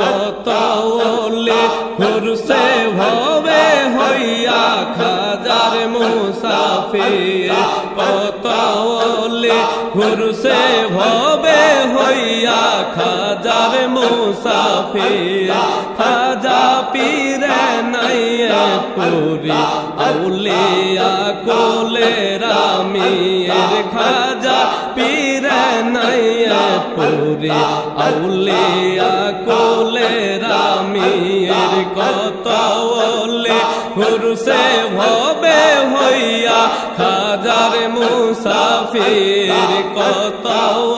কত ওলে ভবে হইয়া খাজার মুসাফির। কত ওলে ভবে হইয়া খাজার মুসাফির। খাজা পীরে নাইয়ে পুরি, আউলিয়া কোলে রামিয়ের খাজা পুরি আউলিয়া কোলে রামিয়ের কত ওলে হুরসে ভবে হইয়া খাজার মুসাফির কত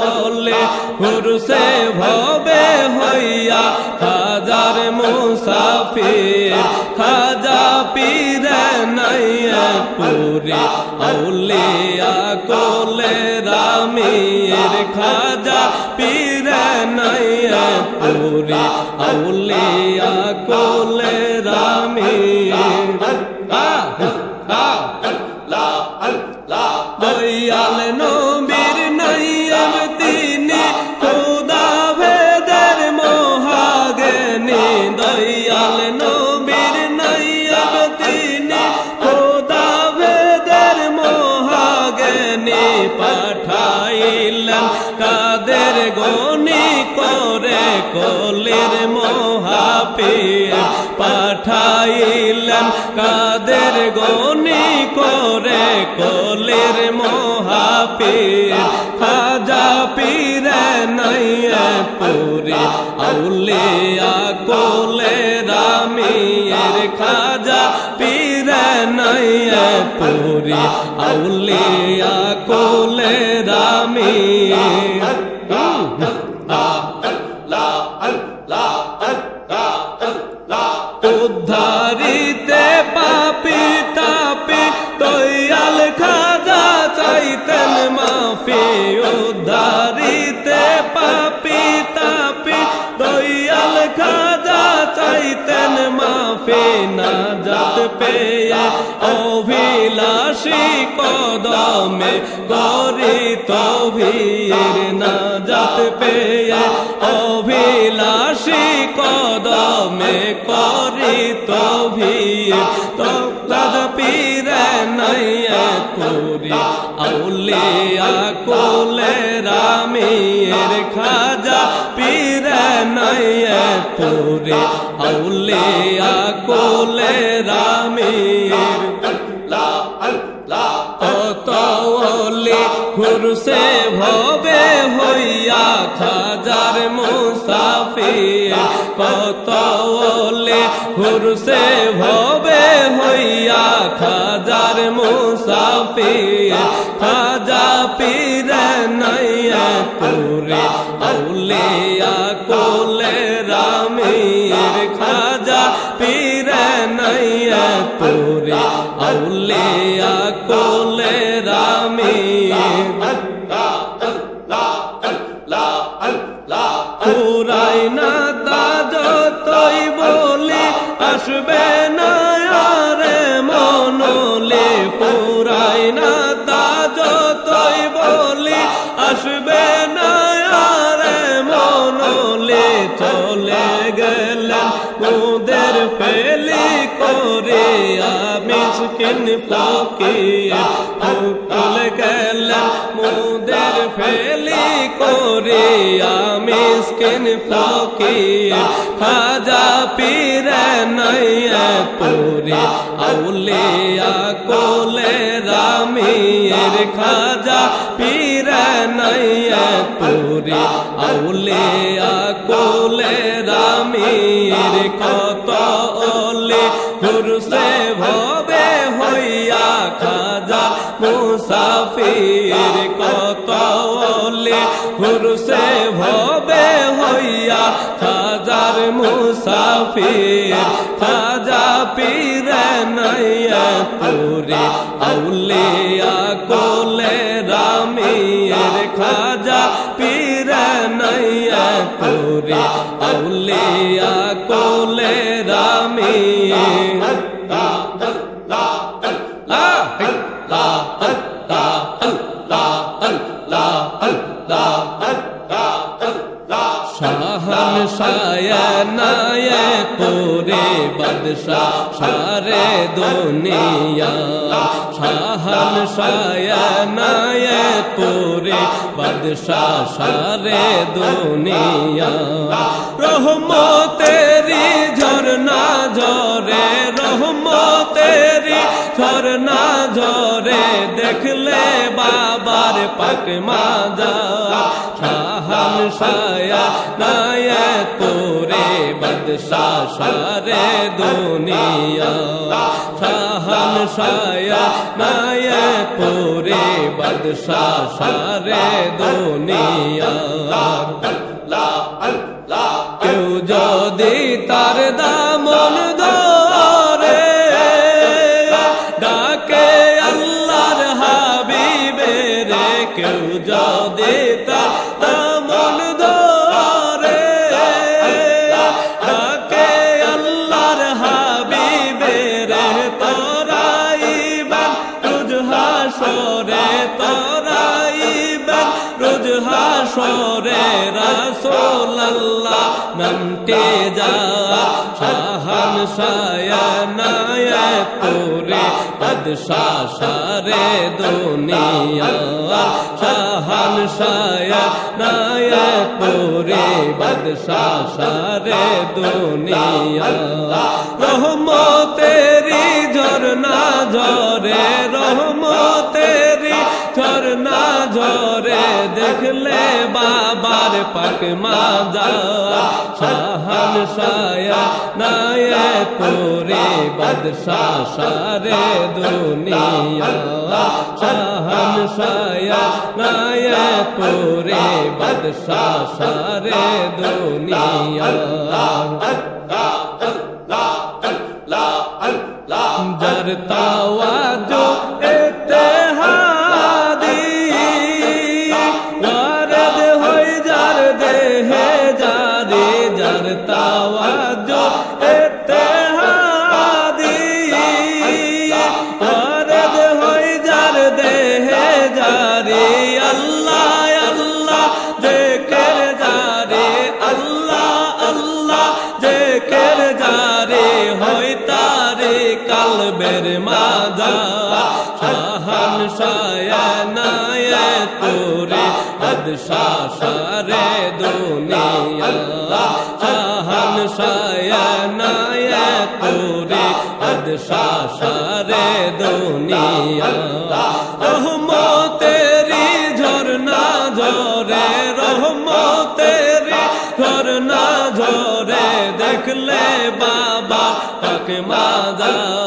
ওলে হুরসে ভবে হইয়া খাজার মুসাফির খাজা পীরে নাইয়া পুরি আউলিয়া কোলে রামির পীরে পুরি আউলিয়া কোলে রামির দয়াল মহাপীর পাঠাইলেন, কাদের গনি করে কলির মহাপীর। খাজা পীরে নাইয়া পুরি আউলিয়া কোলে রামিয়ের খাজা পীরে নাইয়া পুরি আউলিয়া কোলে অভিলাষী কদমে করি তভির না যাত পেয়ে অভিলাষী কদমে করি তভির তো পীরে নাইয়া করি, আউলিয়া কোলে রামের খাজা পীরে নাইয়া করি, আউলিয়া ঘুরছে ভবে হইয়া খাজার মুসাফির পতলে হুর সে ভবে হইয়া খাজার মুসাফির খাজা পীর নাইয়া পুরে আউলিয়া আসবে না রে মনলে পুরাই না তা যতই বলি, আসবে না রে মনলে চলে গেলেন মোদের ফেলি করে আমি স্কিন ফকির চলে গেলেন মোদের ফেলি করে আমি স্কিন ফকির খাজা পীরে নাইয়া পুরে আউলিয়া কোলে রামের খাজা পীরে নাইয়া পুরে আউলিয়া কোলে রামের কত ওলে হুরসে ভবে হইয়া খাজা মুসাফির কত ওলে হুরসে ভবে মুসাফির, খাজা পীরে নাইয়া পুরে আউলিয়া কোলে রামের, খাজা পীরে নাইয়া পুরে আউলিয়া কোলে রামের। শায়নায় পুরে বাদশাহ সারে দুনিয়া। শাহান শায়নায় পুরে বাদশাহ সারে দুনিয়া। রহমতেরি ঝরে দেখলে বাবার পাক মাজা। শায়া নায়ক পুরে বাদশাহ সারে দুনিয়া। শাহান শায়া নায়ক পুরে বাদশাহ সারে দুনিয়া। কেউ যদি তার নামতে যা, শাহান শায়নায় তোরে বাদশাহ সারে দুনিয়া। শাহান শায়নায় তোরে বাদশাহ সারে দুনিয়া। রহমতেরি দেখলে বাবার পাক মাজা, শাহান শায়া নায় পুরে বাদশাহ সারে দুনিয়া। শাহান শায়া নায় পুরে বাদশাহ সারে দুনিয়া। যার তাওয়াজো বাদশাহ সারে দুনিয়া শাহান শায়নায় তোরে বাদশাহ সারে দুনিয়া। রহমতেরি ঝরনা ঝরে রহমতেরি ঝরনা ঝরে, দেখলে বাবা দেখলে বাবার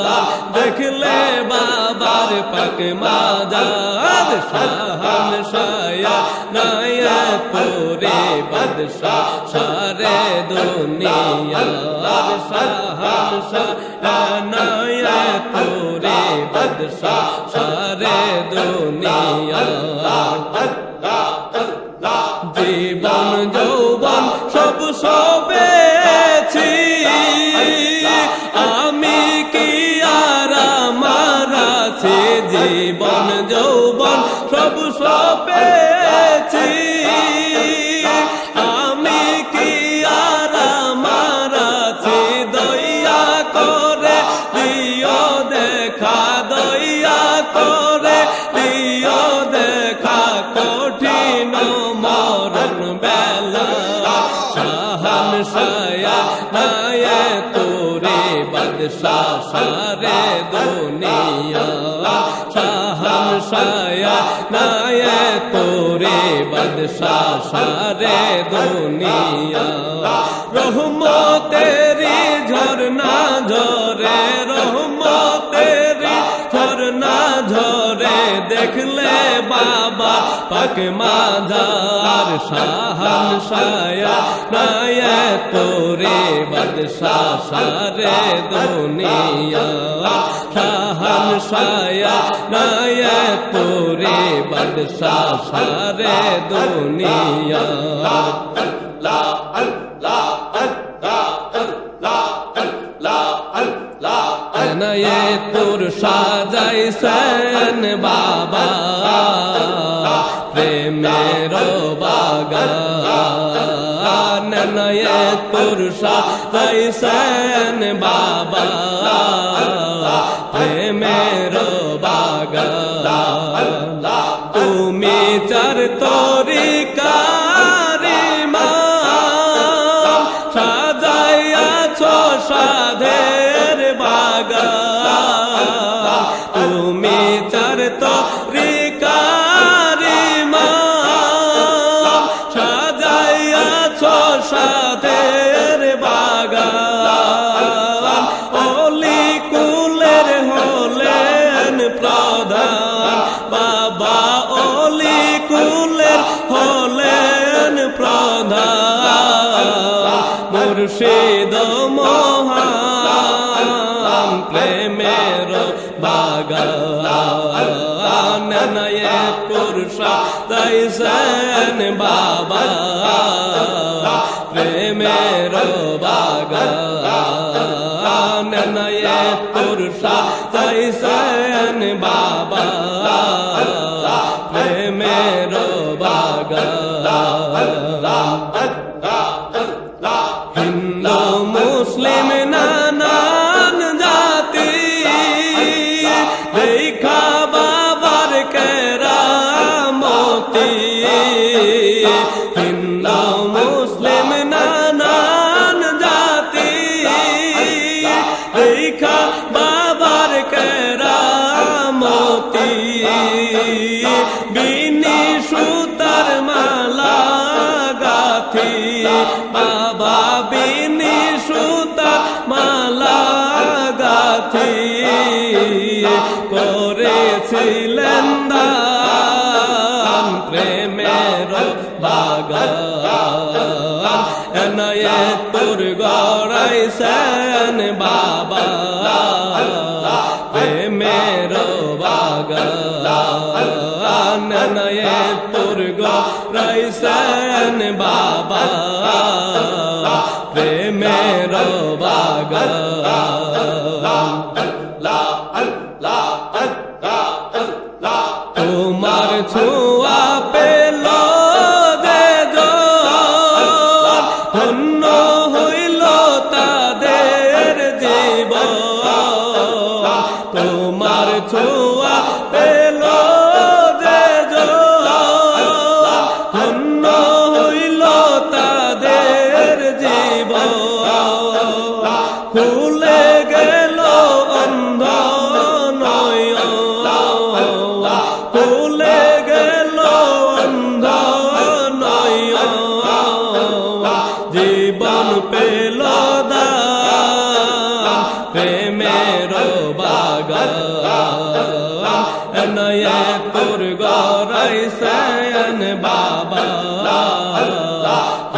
পাক মাজা শাহান শায়া নায়া পুরে বাদশাহ সারে দুনিয়া শাহান শায়া নায়া পুরে বাদশাহ শাহান শায়া নায়ে তোরে বাদশাহ সারে দুনিয়া। শাহান শায়া নায়ে তোরে বাদশাহ সারে দুনিয়া। রহমতেরি বাবা, পাক মাদার শাহান শায়া নায়া তোরে বাদশাহ সারে দুনিয়া। শাহান শায়া নায়া তোরে বাদশাহ সারে দুনিয়া। নয়ে তোর সাজাইছেন বাবা। প্রেমের বাগান নয়ে সাজাই সেন বাবা। মুর্শিদ মহান প্রেমের বাগান নয়ে পুরুষ তৈসেন বাবা প্রেমের বাগান নয়ে পুরুষ তৈসেন বাবা। ती গড়াইছেন বাবা প্রেমের বাগান নয়ে তোর গড়াইছেন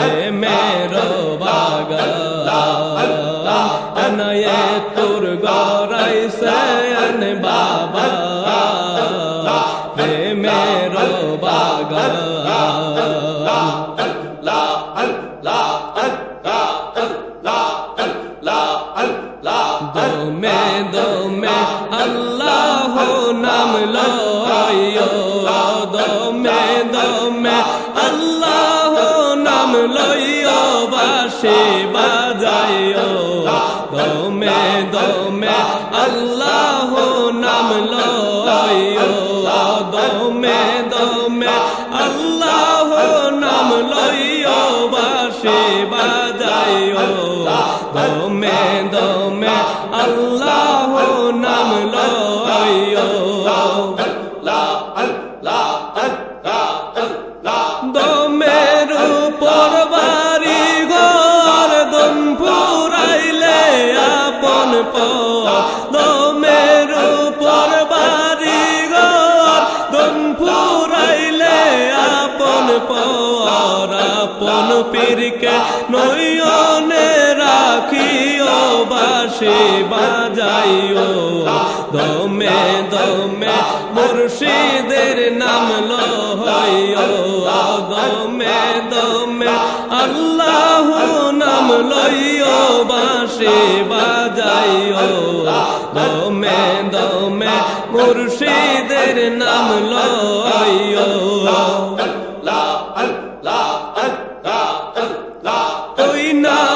প্রেমের বাগান নয়ে তোর গড়াইছেন বাবা আল্লাহ নাম লয় দমে দমে আল্লাহ নাম লয় বাসে বাজায় দমে দমে পীরকে নয়নে রাখিও বাসি বাজাইও। দমে দমে মুর্শিদের নাম লইও দমে দমে আল্লাহ নাম লইও বাসি বাজাইও। দমে দমে মুর্শিদের নাম লইও Oh, you know.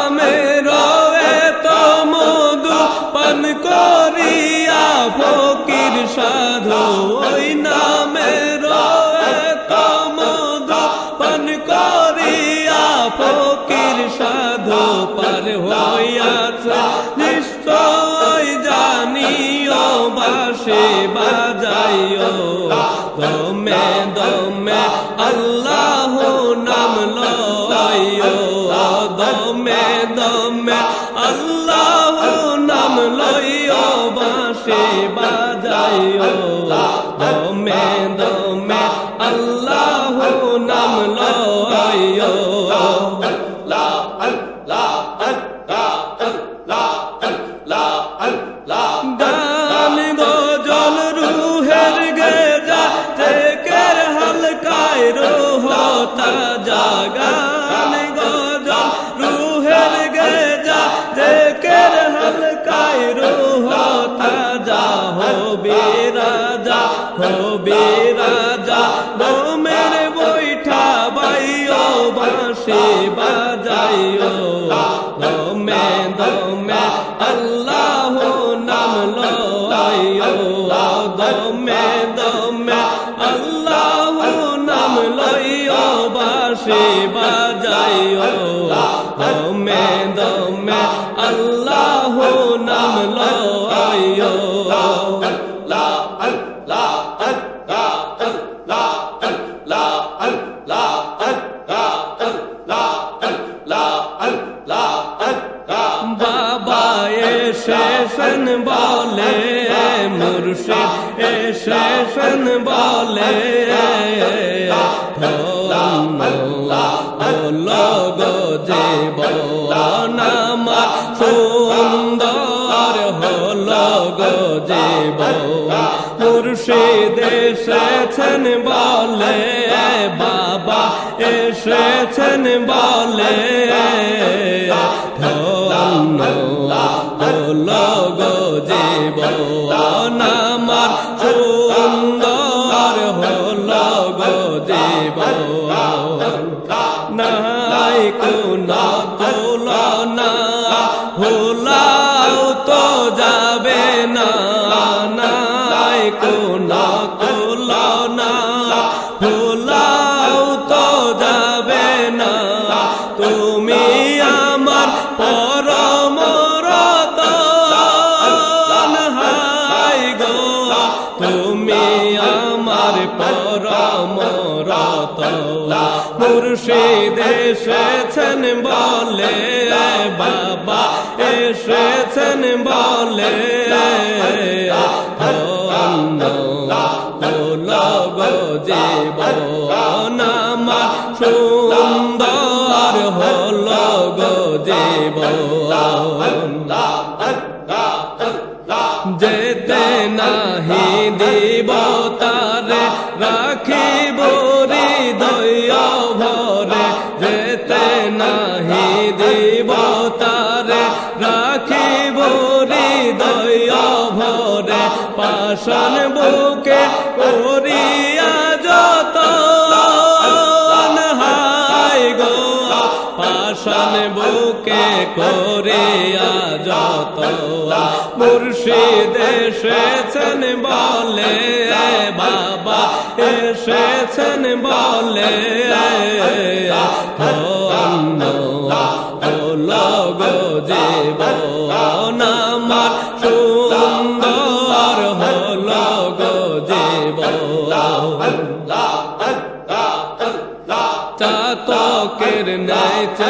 এসেছেন বলে লোগ জীব নামা সুন্দর হলোগ জীব মুর্শিদ এসেছেন বলে বাবা এসেছেন বলে লোগ জীব না نہ کو نہ মুর্শিদ এসেছেন বলে বাবা এসেছেন বলে। জীবন সুন্দর হল গো জীবন ভাষণ বুকে করিয়া যত হাই গো ভাষণ বুকে করিয়া যত মুর্শিদ দেশেছেন বলে, বাবা এসেছেন বলে। ধন্য হলো গো জীবনা। ورنيت